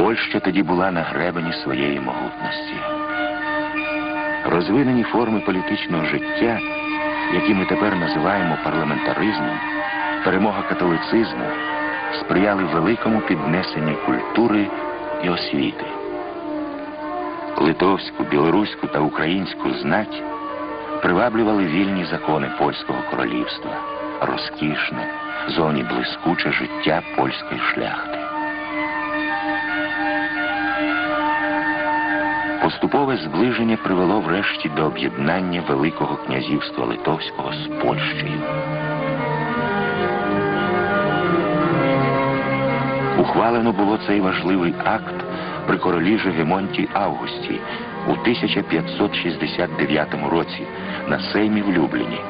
Польща тоді була на гребені своєї могутності. Розвинені форми політичного життя, які ми тепер називаємо парламентаризмом, перемога католицизму сприяли великому піднесенню культури і освіти. Литовську, білоруську та українську знать приваблювали вільні закони польського королівства, розкішне, зовні блискуче життя польської шляхти. Поступове зближення привело врешті до об'єднання Великого князівства Литовського з Польщею. Ухвалено було цей важливий акт при королі Жегемонті Августі у 1569 році на Сеймі в Любліні.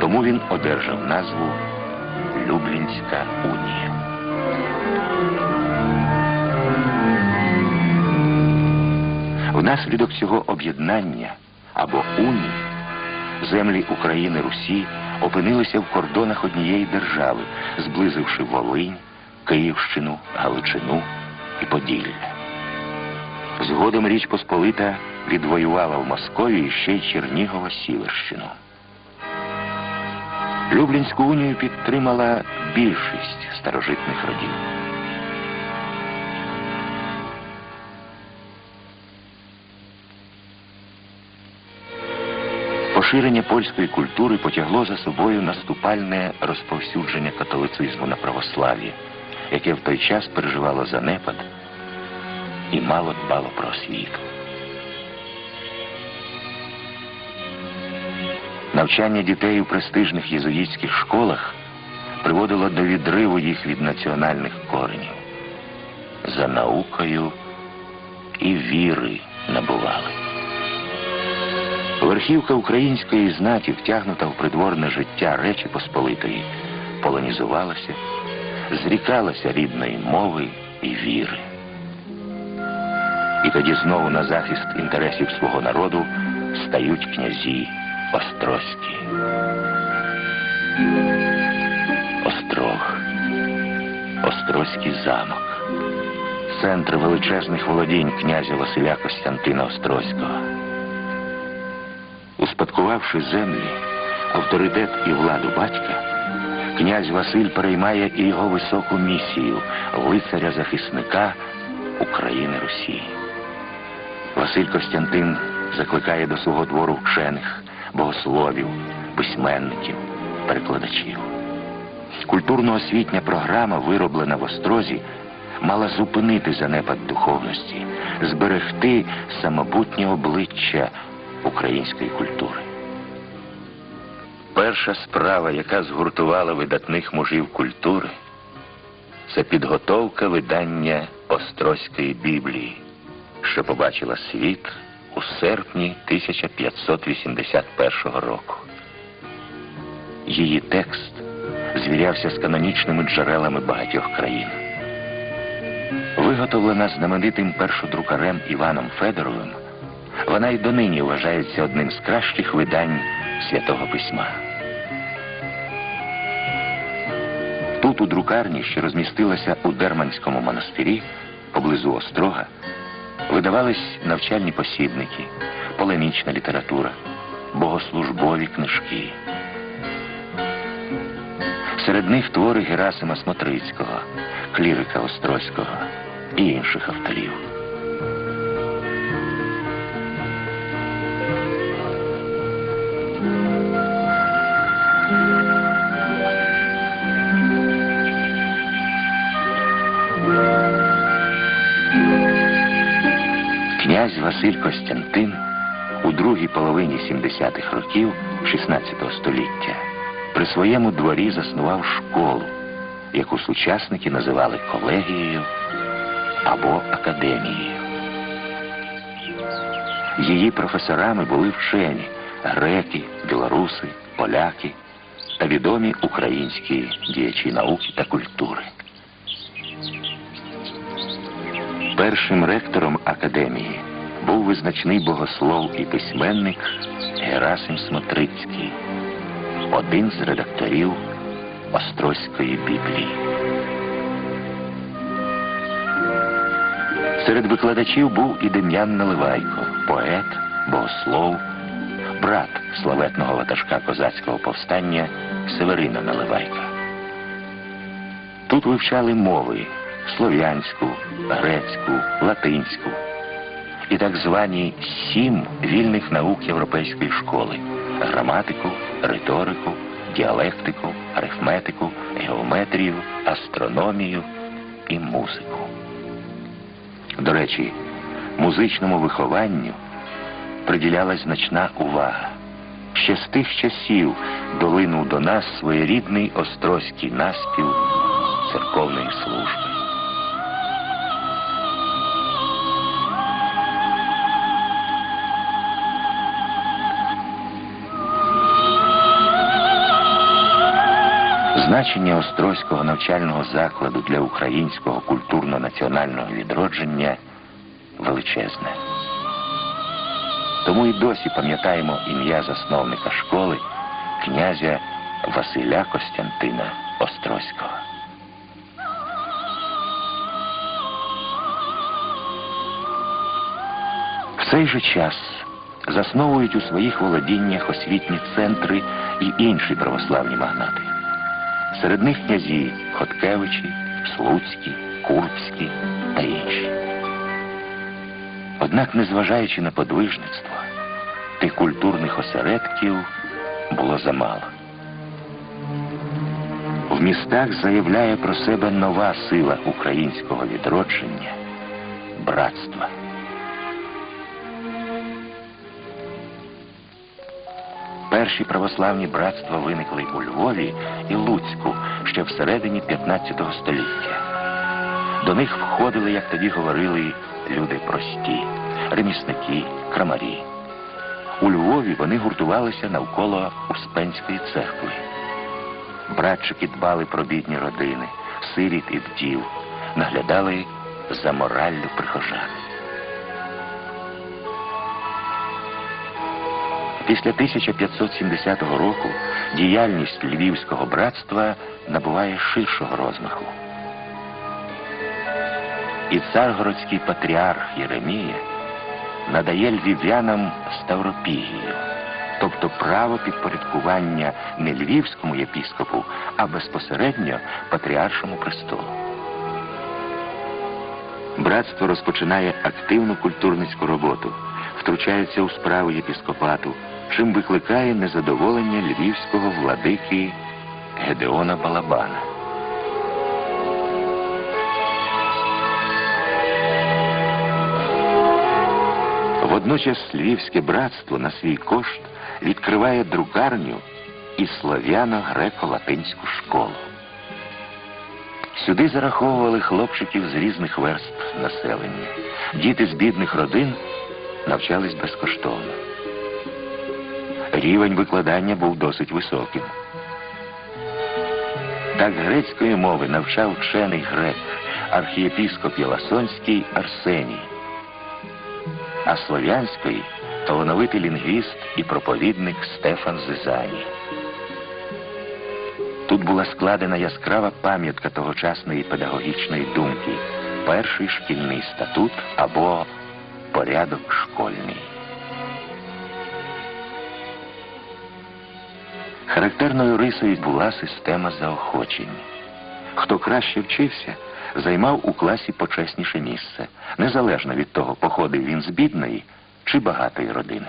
Тому він одержав назву Люблінська унія. Внаслідок цього об'єднання або унії землі України Русі опинилися в кордонах однієї держави, зблизивши Волинь, Київщину, Галичину і Поділля. Згодом Річ Посполита відвоювала в Московії ще й Чернігова Сіверщину. Люблінську унію підтримала більшість старожитних родів. Поширення польської культури потягло за собою наступальне розповсюдження католицизму на православ'я, яке в той час переживало занепад і мало дбало про освіту. Навчання дітей у престижних єзуїтських школах приводило до відриву їх від національних коренів. За наукою і віри набували. Верхівка української знаті, втягнута в придворне життя Речі Посполитої, полонізувалася, зрікалася рідної мови і віри. І тоді знову на захист інтересів свого народу стають князі Острозькі. Острог, Острозький замок, центр величезних володінь князя Василя Костянтина Острозького. Успадкувавши землі, авторитет і владу батька, князь Василь переймає і його високу місію лицаря-захисника України Росії. Василь Костянтин закликає до свого двору вчених, богословів, письменників, перекладачів. Культурно-освітня програма, вироблена в Острозі, мала зупинити занепад духовності, зберегти самобутнє обличчя української культури. Перша справа, яка згуртувала видатних мужів культури, це підготовка видання Острозької Біблії, що побачила світ у серпні 1581 року. Її текст звірявся з канонічними джерелами багатьох країн. Виготовлена знаменитим першодрукарем Іваном Федоровим, вона й донині вважається одним з кращих видань святого письма. Тут, у друкарні, що розмістилася у Дерманському монастирі, поблизу Острога, видавались навчальні посібники, полемічна література, богослужбові книжки. Серед них твори Герасима Смотрицького, клірика Острозького і інших авторів. Князь Василь Костянтин у другій половині 70-х років 16 століття при своєму дворі заснував школу, яку сучасники називали колегією або академією. Її професорами були вчені греки, білоруси, поляки та відомі українські діячі науки та культури. Першим ректором академії був визначний богослов і письменник Герасим Смотрицький, один з редакторів Острозької Біблії. Серед викладачів був і Дем'ян Наливайко, поет, богослов, брат славетного ватажка козацького повстання Северина Наливайка. Тут вивчали мови слов'янську, грецьку, латинську і так звані сім вільних наук європейської школи граматику, риторику, діалектику, арифметику, геометрію, астрономію і музику. До речі, музичному вихованню приділялась значна увага. Ще з тих часів долинув до нас своєрідний острозький наспів церковної служби. Значення Острозького навчального закладу для українського культурно-національного відродження величезне. Тому і досі пам'ятаємо ім'я засновника школи князя Василя Костянтина Острозького. В цей же час засновують у своїх володіннях освітні центри і інші православні магнати. Серед них князі Хоткевичі, Слуцькі, Курбські та інші. Однак, незважаючи на подвижництво, тих культурних осередків було замало. В містах заявляє про себе нова сила українського відродження братства. Перші православні братства виникли у Львові і Луцьку ще всередині 15 століття. До них входили, як тоді говорили, люди прості, ремісники, крамарі. У Львові вони гуртувалися навколо Успенської церкви. Братчики дбали про бідні родини, сиріт і вдів, наглядали за мораллю прихожан. Після 1570 року діяльність Львівського братства набуває ширшого розмаху. І царгородський патріарх Єремія надає львів'янам Ставропігію, тобто право підпорядкування не львівському єпіскопу, а безпосередньо патріаршому престолу. Братство розпочинає активну культурницьку роботу, втручається у справи єпіскопату, чим викликає незадоволення львівського владики Гедеона Балабана. Водночас Львівське братство на свій кошт відкриває друкарню і слав'яно-греко-латинську школу. Сюди зараховували хлопчиків з різних верств населення. Діти з бідних родин навчались безкоштовно. Рівень викладання був досить високим. Так грецької мови навчав вчений грек, архієпіскоп Єласонський Арсеній, а слов'янської талановитий лінгвіст і проповідник Стефан Зизаній. Тут була складена яскрава пам'ятка тогочасної педагогічної думки, перший шкільний статут або порядок школьний. Характерною рисою була система заохочень. Хто краще вчився, займав у класі почесніше місце, незалежно від того, походив він з бідної чи багатої родини.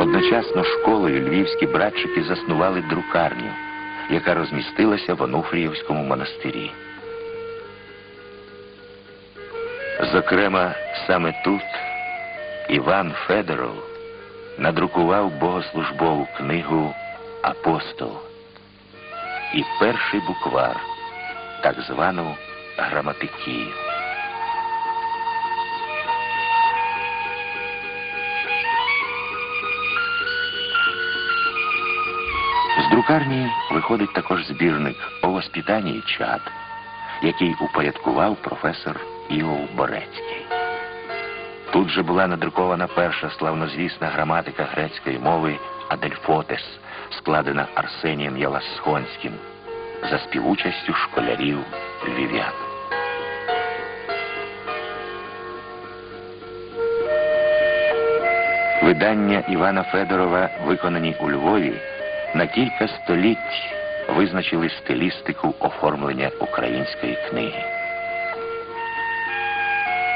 Одночасно школою львівські братчики заснували друкарню, яка розмістилася в Онуфріївському монастирі. Зокрема, саме тут Іван Федоров надрукував богослужбову книгу Апостол і перший буквар, так звану граматикію. З друкарні виходить також збірник о воспитанні чад, який упорядкував професор Іов Борецький. Тут же була надрукована перша славнозвісна граматика грецької мови Адельфотес, складена Арсенієм Яласхонським, за співучастю школярів львів'ян. Видання Івана Федорова, виконані у Львові, на кілька століть визначили стилістику оформлення української книги.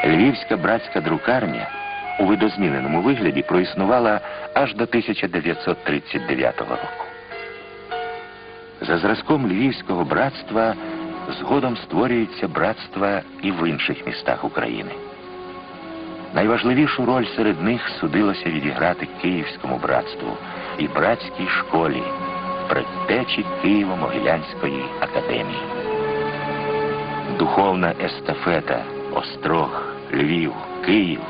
Львівська братська друкарня у видозміненому вигляді проіснувала аж до 1939 року. За зразком Львівського братства згодом створюються братства і в інших містах України. Найважливішу роль серед них судилося відіграти Київському братству і братській школі, предтечі Києво-Могилянської академії. Духовна естафета Острог, Львів, Київ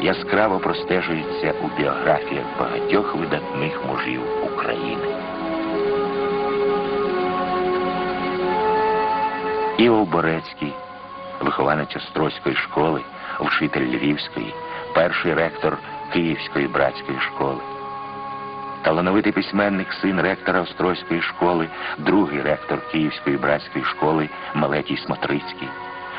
яскраво простежується у біографіях багатьох видатних мужів України. Іов Борецький, вихованець Острозької школи, вчитель Львівської, перший ректор Київської братської школи. Талановитий письменник, син ректора Острозької школи, другий ректор Київської братської школи Малетій Смотрицький,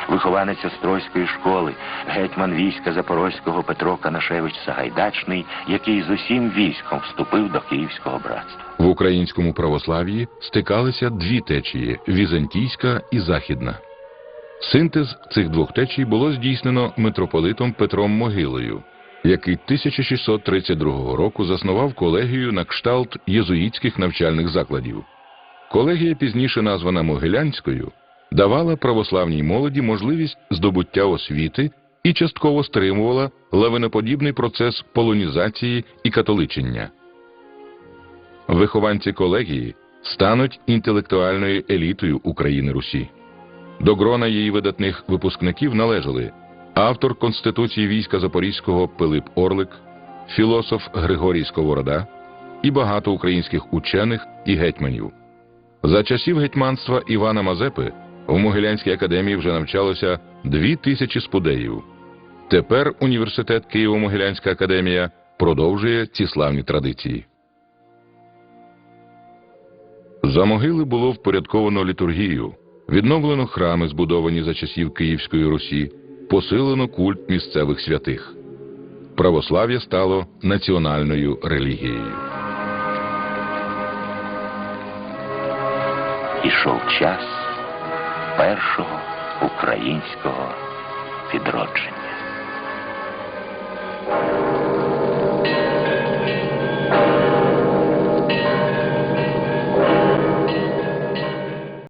вихованець Острозької школи, гетьман війська Запорозького Петро Канашевич Сагайдачний, який з усім військом вступив до Київського братства. В українському православ'ї стикалися дві течії візантійська і західна. Синтез цих двох течій було здійснено митрополитом Петром Могилою, який 1632 року заснував колегію на кшталт єзуїтських навчальних закладів. Колегія, пізніше названа Могилянською, давала православній молоді можливість здобуття освіти і частково стримувала лавиноподібний процес полонізації і католичення. Вихованці колегії стануть інтелектуальною елітою України Русі. До грона її видатних випускників належали автор Конституції війська Запорізького Пилип Орлик, філософ Григорій Сковорода і багато українських учених і гетьманів. За часів гетьманства Івана Мазепи в Могилянській академії вже навчалося дві тисячі спудеїв. Тепер університет Києво-Могилянська академія продовжує ці славні традиції. За могили було впорядковано літургію, відновлено храми, збудовані за часів Київської Русі, посилено культ місцевих святих. Православ'я стало національною релігією. Ішов час першого українського відродження.